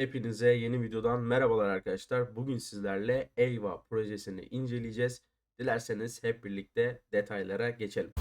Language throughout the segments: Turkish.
Hepinize yeni videodan merhabalar arkadaşlar. Bugün sizlerle Eyva projesini inceleyeceğiz. Dilerseniz hep birlikte detaylara geçelim.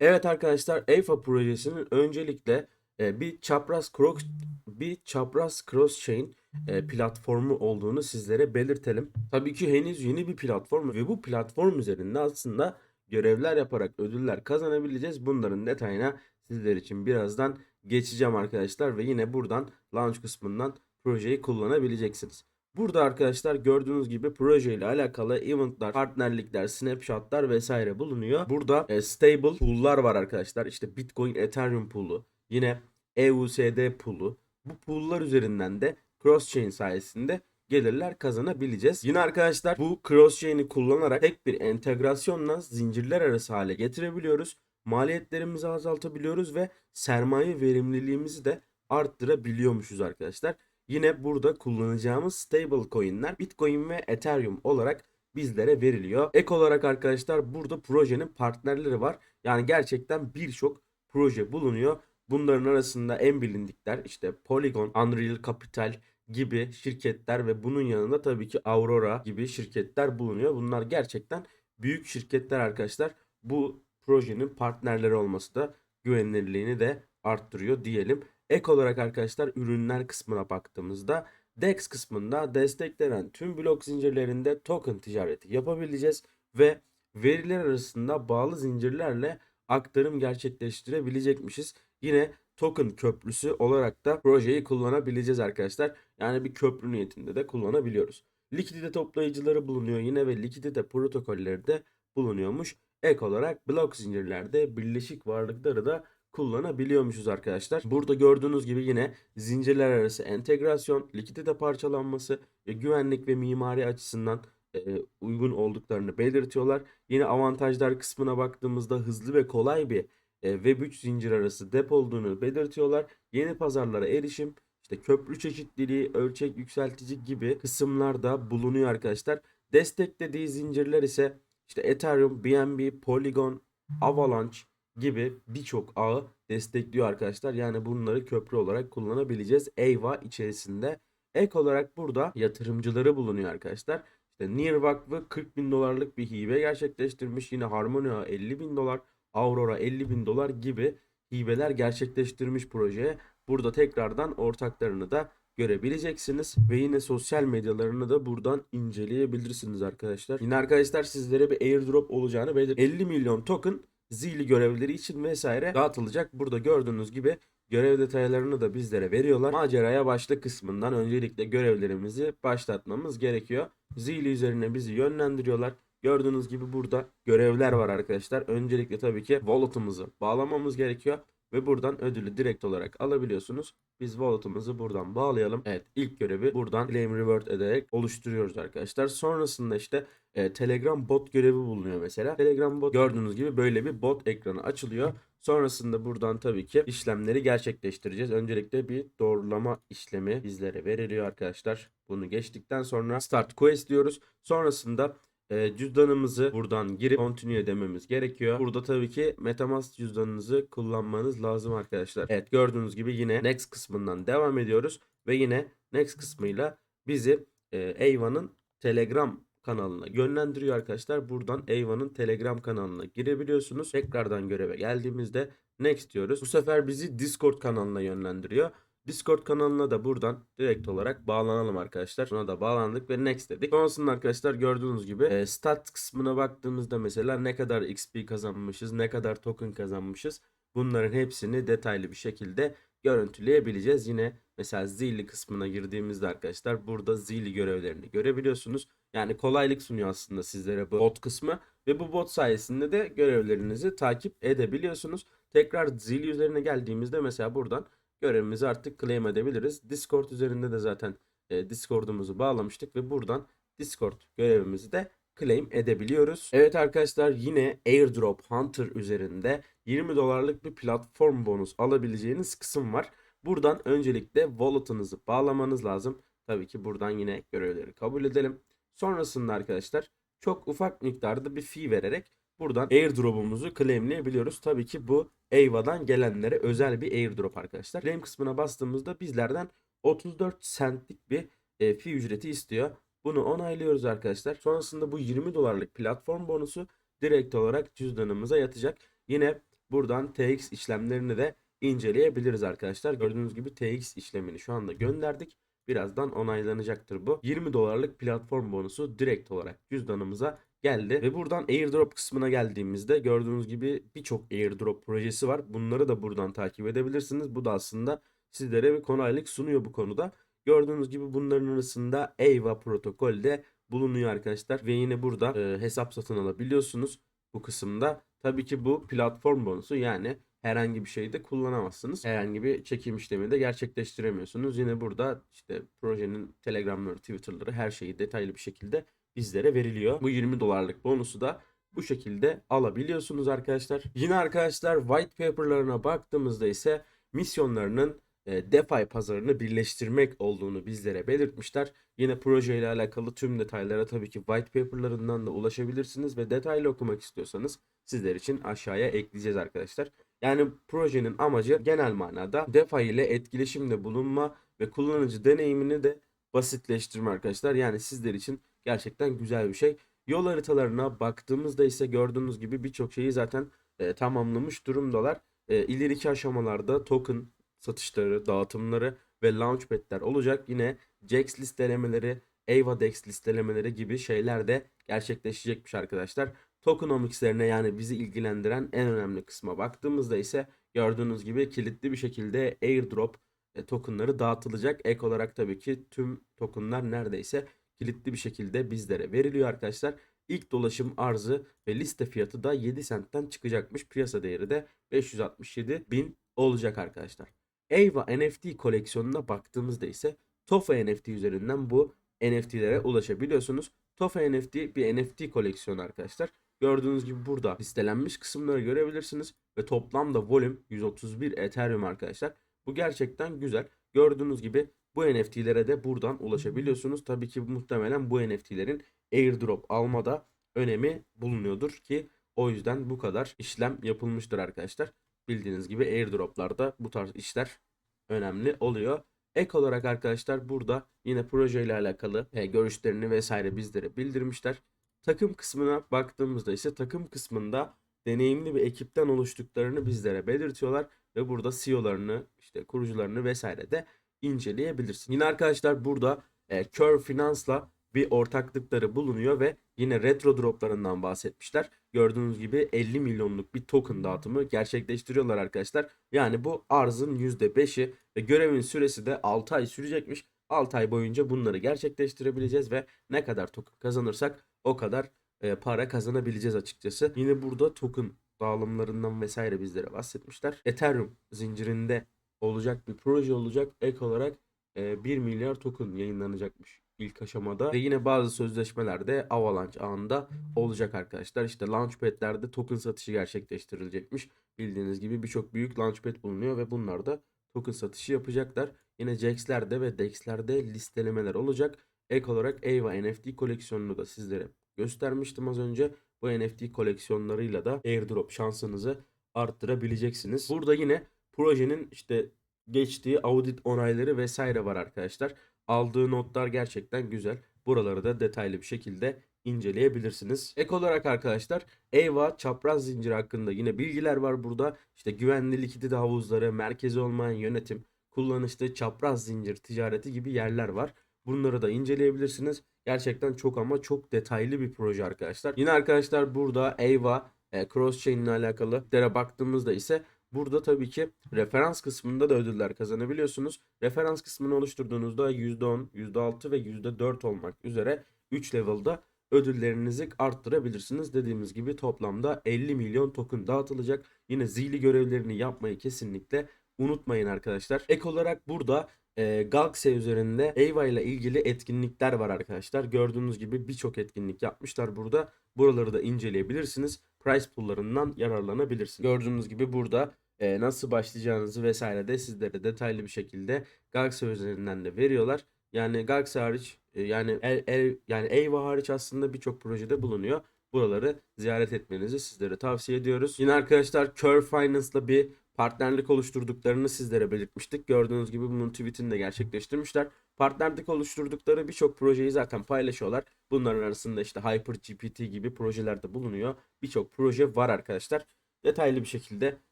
Evet arkadaşlar Eyva projesinin öncelikle e, bir çapraz cross bir çapraz cross chain e, platformu olduğunu sizlere belirtelim. Tabii ki henüz yeni bir platform ve bu platform üzerinde aslında görevler yaparak ödüller kazanabileceğiz. Bunların detayına sizler için birazdan geçeceğim arkadaşlar ve yine buradan launch kısmından projeyi kullanabileceksiniz. Burada arkadaşlar gördüğünüz gibi proje ile alakalı eventlar, partnerlikler, snapshotlar vesaire bulunuyor. Burada e, stable pool'lar var arkadaşlar. İşte Bitcoin, Ethereum pool'u, yine EUSD pool'u. Bu pool'lar üzerinden de cross chain sayesinde gelirler kazanabileceğiz. Yine arkadaşlar bu cross chain'i kullanarak tek bir entegrasyonla zincirler arası hale getirebiliyoruz. Maliyetlerimizi azaltabiliyoruz ve sermaye verimliliğimizi de arttırabiliyormuşuz arkadaşlar. Yine burada kullanacağımız stable coin'ler Bitcoin ve Ethereum olarak bizlere veriliyor. Ek olarak arkadaşlar burada projenin partnerleri var. Yani gerçekten birçok proje bulunuyor. Bunların arasında en bilindikler işte Polygon, Unreal Capital gibi şirketler ve bunun yanında tabii ki Aurora gibi şirketler bulunuyor. Bunlar gerçekten büyük şirketler arkadaşlar. Bu projenin partnerleri olması da güvenilirliğini de arttırıyor diyelim. Ek olarak arkadaşlar ürünler kısmına baktığımızda DEX kısmında desteklenen tüm blok zincirlerinde token ticareti yapabileceğiz ve veriler arasında bağlı zincirlerle aktarım gerçekleştirebilecekmişiz. Yine token köprüsü olarak da projeyi kullanabileceğiz arkadaşlar. Yani bir köprü niyetinde de kullanabiliyoruz. Likidite toplayıcıları bulunuyor yine ve likidite protokolleri de bulunuyormuş. Ek olarak blok zincirlerde birleşik varlıkları da kullanabiliyormuşuz arkadaşlar. Burada gördüğünüz gibi yine zincirler arası entegrasyon, likidite parçalanması ve güvenlik ve mimari açısından e, uygun olduklarını belirtiyorlar. Yine avantajlar kısmına baktığımızda hızlı ve kolay bir e, Web3 zincir arası dep olduğunu belirtiyorlar. Yeni pazarlara erişim, işte köprü çeşitliliği, ölçek yükseltici gibi kısımlarda bulunuyor arkadaşlar. Desteklediği zincirler ise işte Ethereum, BNB, Polygon, Avalanche gibi birçok ağı destekliyor arkadaşlar. Yani bunları köprü olarak kullanabileceğiz. Eyva içerisinde. Ek olarak burada yatırımcıları bulunuyor arkadaşlar. İşte Near Vakfı 40 bin dolarlık bir hibe gerçekleştirmiş. Yine Harmonia 50 bin dolar, Aurora 50 bin dolar gibi hibeler gerçekleştirmiş projeye. Burada tekrardan ortaklarını da görebileceksiniz. Ve yine sosyal medyalarını da buradan inceleyebilirsiniz arkadaşlar. Yine arkadaşlar sizlere bir airdrop olacağını belir. 50 milyon token zili görevleri için vesaire dağıtılacak. Burada gördüğünüz gibi görev detaylarını da bizlere veriyorlar. Maceraya başla kısmından öncelikle görevlerimizi başlatmamız gerekiyor. Zili üzerine bizi yönlendiriyorlar. Gördüğünüz gibi burada görevler var arkadaşlar. Öncelikle tabii ki wallet'ımızı bağlamamız gerekiyor. Ve buradan ödülü direkt olarak alabiliyorsunuz. Biz wallet'ımızı buradan bağlayalım. Evet ilk görevi buradan claim reward ederek oluşturuyoruz arkadaşlar. Sonrasında işte e, Telegram bot görevi bulunuyor mesela. Telegram bot gördüğünüz gibi böyle bir bot ekranı açılıyor. Sonrasında buradan tabii ki işlemleri gerçekleştireceğiz. Öncelikle bir doğrulama işlemi bizlere veriliyor arkadaşlar. Bunu geçtikten sonra start quest diyoruz. Sonrasında e, cüzdanımızı buradan girip continue dememiz gerekiyor. Burada tabii ki Metamask cüzdanınızı kullanmanız lazım arkadaşlar. Evet gördüğünüz gibi yine next kısmından devam ediyoruz. Ve yine next kısmıyla bizi e, Eyva'nın Telegram kanalına yönlendiriyor arkadaşlar. Buradan Eyva'nın Telegram kanalına girebiliyorsunuz. Tekrardan göreve geldiğimizde next diyoruz. Bu sefer bizi Discord kanalına yönlendiriyor. Discord kanalına da buradan direkt olarak bağlanalım arkadaşlar. Buna da bağlandık ve next dedik. Sonrasında arkadaşlar gördüğünüz gibi e, stat kısmına baktığımızda mesela ne kadar XP kazanmışız, ne kadar token kazanmışız. Bunların hepsini detaylı bir şekilde görüntüleyebileceğiz. Yine mesela zili kısmına girdiğimizde arkadaşlar burada zili görevlerini görebiliyorsunuz. Yani kolaylık sunuyor aslında sizlere bu bot kısmı ve bu bot sayesinde de görevlerinizi takip edebiliyorsunuz. Tekrar zili üzerine geldiğimizde mesela buradan görevimizi artık claim edebiliriz. Discord üzerinde de zaten e, Discord'umuzu bağlamıştık ve buradan Discord görevimizi de claim edebiliyoruz. Evet arkadaşlar yine Airdrop Hunter üzerinde 20 dolarlık bir platform bonus alabileceğiniz kısım var. Buradan öncelikle wallet'ınızı bağlamanız lazım. Tabii ki buradan yine görevleri kabul edelim. Sonrasında arkadaşlar çok ufak miktarda bir fee vererek buradan airdrop'umuzu claimleyebiliyoruz. Tabii ki bu Eyva'dan gelenlere özel bir airdrop arkadaşlar. Claim kısmına bastığımızda bizlerden 34 centlik bir e, fee ücreti istiyor. Bunu onaylıyoruz arkadaşlar. Sonrasında bu 20 dolarlık platform bonusu direkt olarak cüzdanımıza yatacak. Yine buradan TX işlemlerini de inceleyebiliriz arkadaşlar. Gördüğünüz gibi TX işlemini şu anda gönderdik. Birazdan onaylanacaktır bu. 20 dolarlık platform bonusu direkt olarak cüzdanımıza geldi. Ve buradan airdrop kısmına geldiğimizde gördüğünüz gibi birçok airdrop projesi var. Bunları da buradan takip edebilirsiniz. Bu da aslında sizlere bir kolaylık sunuyor bu konuda. Gördüğünüz gibi bunların arasında EIVA protokol de bulunuyor arkadaşlar. Ve yine burada e, hesap satın alabiliyorsunuz bu kısımda. Tabii ki bu platform bonusu yani herhangi bir şeyde kullanamazsınız. Herhangi bir çekim işlemi de gerçekleştiremiyorsunuz. Yine burada işte projenin Telegram'ları, Twitter'ları her şeyi detaylı bir şekilde bizlere veriliyor. Bu 20 dolarlık bonusu da bu şekilde alabiliyorsunuz arkadaşlar. Yine arkadaşlar white paper'larına baktığımızda ise misyonlarının e, DeFi pazarını birleştirmek olduğunu bizlere belirtmişler. Yine proje ile alakalı tüm detaylara tabii ki white paper'larından da ulaşabilirsiniz ve detaylı okumak istiyorsanız sizler için aşağıya ekleyeceğiz arkadaşlar. Yani projenin amacı genel manada DeFi ile etkileşimde bulunma ve kullanıcı deneyimini de basitleştirme arkadaşlar. Yani sizler için gerçekten güzel bir şey. Yol haritalarına baktığımızda ise gördüğünüz gibi birçok şeyi zaten e, tamamlamış durumdalar. E, ileriki aşamalarda token satışları, dağıtımları ve launchpad'ler olacak. Yine JAX listelemeleri, AvaDex listelemeleri gibi şeyler de gerçekleşecekmiş arkadaşlar. Tokenomics'lerine yani bizi ilgilendiren en önemli kısma baktığımızda ise gördüğünüz gibi kilitli bir şekilde airdrop e, tokenları dağıtılacak. Ek olarak tabii ki tüm tokenlar neredeyse kilitli bir şekilde bizlere veriliyor arkadaşlar. İlk dolaşım arzı ve liste fiyatı da 7 centten çıkacakmış. Piyasa değeri de 567 bin olacak arkadaşlar. Eyva NFT koleksiyonuna baktığımızda ise Tofa NFT üzerinden bu NFT'lere ulaşabiliyorsunuz. Tofa NFT bir NFT koleksiyonu arkadaşlar. Gördüğünüz gibi burada listelenmiş kısımları görebilirsiniz ve toplamda volüm 131 Ethereum arkadaşlar. Bu gerçekten güzel. Gördüğünüz gibi bu NFT'lere de buradan ulaşabiliyorsunuz. Tabii ki muhtemelen bu NFT'lerin airdrop almada önemi bulunuyordur ki o yüzden bu kadar işlem yapılmıştır arkadaşlar. Bildiğiniz gibi airdroplarda bu tarz işler önemli oluyor. Ek olarak arkadaşlar burada yine proje ile alakalı e, görüşlerini vesaire bizlere bildirmişler. Takım kısmına baktığımızda ise takım kısmında deneyimli bir ekipten oluştuklarını bizlere belirtiyorlar ve burada CEO'larını, işte kurucularını vesaire de inceleyebilirsin. Yine arkadaşlar burada e, Curve Finance'la bir ortaklıkları bulunuyor ve yine retro droplarından bahsetmişler. Gördüğünüz gibi 50 milyonluk bir token dağıtımı gerçekleştiriyorlar arkadaşlar. Yani bu arzın %5'i ve görevin süresi de 6 ay sürecekmiş. 6 ay boyunca bunları gerçekleştirebileceğiz ve ne kadar token kazanırsak o kadar e, para kazanabileceğiz açıkçası. Yine burada token dağılımlarından vesaire bizlere bahsetmişler. Ethereum zincirinde olacak bir proje olacak. Ek olarak e, 1 milyar token yayınlanacakmış ilk aşamada ve yine bazı sözleşmelerde Avalanche ağında olacak arkadaşlar. İşte Launchpad'lerde token satışı gerçekleştirilecekmiş. Bildiğiniz gibi birçok büyük Launchpad bulunuyor ve bunlar da token satışı yapacaklar. Yine JAX'lerde ve DEX'lerde listelemeler olacak. Ek olarak EVA NFT koleksiyonunu da sizlere göstermiştim az önce. Bu NFT koleksiyonlarıyla da airdrop şansınızı arttırabileceksiniz. Burada yine projenin işte geçtiği audit onayları vesaire var arkadaşlar. Aldığı notlar gerçekten güzel. Buraları da detaylı bir şekilde inceleyebilirsiniz. Ek olarak arkadaşlar EVA çapraz zincir hakkında yine bilgiler var burada. İşte güvenli likidite havuzları, merkezi olmayan yönetim, kullanışlı çapraz zincir ticareti gibi yerler var. Bunları da inceleyebilirsiniz. Gerçekten çok ama çok detaylı bir proje arkadaşlar. Yine arkadaşlar burada EVA e, cross chain ile alakalı dere baktığımızda ise Burada tabii ki referans kısmında da ödüller kazanabiliyorsunuz. Referans kısmını oluşturduğunuzda %10, %6 ve %4 olmak üzere 3 level'da ödüllerinizi arttırabilirsiniz. Dediğimiz gibi toplamda 50 milyon token dağıtılacak. Yine zili görevlerini yapmayı kesinlikle unutmayın arkadaşlar. Ek olarak burada e, Galaxy üzerinde EVA ile ilgili etkinlikler var arkadaşlar. Gördüğünüz gibi birçok etkinlik yapmışlar burada. Buraları da inceleyebilirsiniz. Price pool'larından yararlanabilirsiniz. Gördüğünüz gibi burada e, nasıl başlayacağınızı vesaire de sizlere detaylı bir şekilde Galaxy üzerinden de veriyorlar. Yani Galaxy hariç e, yani el, el, yani Eyva hariç aslında birçok projede bulunuyor. buraları ziyaret etmenizi sizlere tavsiye ediyoruz. Yine arkadaşlar Curve Finance'la bir partnerlik oluşturduklarını sizlere belirtmiştik. Gördüğünüz gibi bunun tweetini de gerçekleştirmişler. Partnerlik oluşturdukları birçok projeyi zaten paylaşıyorlar. Bunların arasında işte HyperGPT gibi projeler de bulunuyor. Birçok proje var arkadaşlar. Detaylı bir şekilde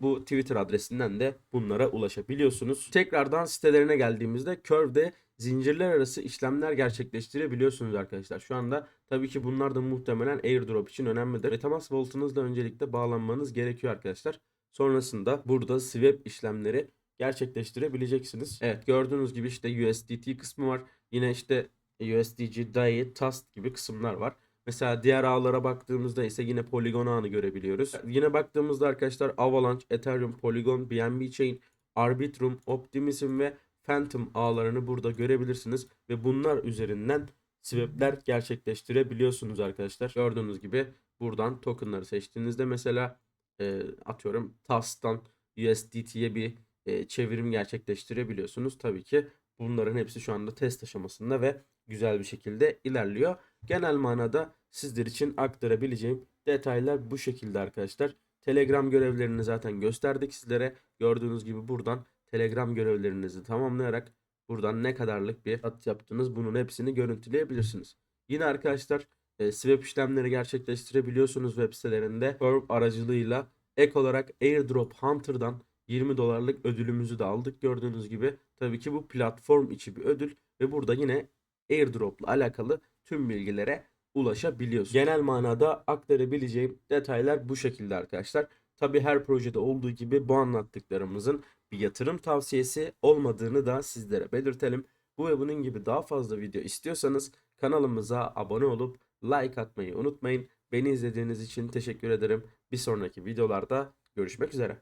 bu Twitter adresinden de bunlara ulaşabiliyorsunuz. Tekrardan sitelerine geldiğimizde Curve'de zincirler arası işlemler gerçekleştirebiliyorsunuz arkadaşlar. Şu anda tabii ki bunlar da muhtemelen airdrop için önemlidir. Metamask Vault'unuzla öncelikle bağlanmanız gerekiyor arkadaşlar. Sonrasında burada swap işlemleri gerçekleştirebileceksiniz. Evet gördüğünüz gibi işte USDT kısmı var. Yine işte USDC, DAI, TAST gibi kısımlar var. Mesela diğer ağlara baktığımızda ise yine Polygon ağını görebiliyoruz. Yine baktığımızda arkadaşlar Avalanche, Ethereum, Polygon, BNB Chain, Arbitrum, Optimism ve Phantom ağlarını burada görebilirsiniz. Ve bunlar üzerinden swapler gerçekleştirebiliyorsunuz arkadaşlar. Gördüğünüz gibi buradan tokenları seçtiğinizde mesela e, atıyorum TAS'tan USDT'ye bir e, çevirim gerçekleştirebiliyorsunuz. Tabii ki bunların hepsi şu anda test aşamasında ve güzel bir şekilde ilerliyor. Genel manada sizler için aktarabileceğim detaylar bu şekilde arkadaşlar. Telegram görevlerini zaten gösterdik sizlere. Gördüğünüz gibi buradan Telegram görevlerinizi tamamlayarak buradan ne kadarlık bir at yaptınız bunun hepsini görüntüleyebilirsiniz. Yine arkadaşlar e, swap işlemleri gerçekleştirebiliyorsunuz web sitelerinde. Curve aracılığıyla ek olarak Airdrop Hunter'dan 20 dolarlık ödülümüzü de aldık gördüğünüz gibi. Tabii ki bu platform içi bir ödül ve burada yine airdrop'la alakalı tüm bilgilere ulaşabiliyorsunuz. Genel manada aktarabileceğim detaylar bu şekilde arkadaşlar. Tabii her projede olduğu gibi bu anlattıklarımızın bir yatırım tavsiyesi olmadığını da sizlere belirtelim. Bu ve bunun gibi daha fazla video istiyorsanız kanalımıza abone olup like atmayı unutmayın. Beni izlediğiniz için teşekkür ederim. Bir sonraki videolarda görüşmek üzere.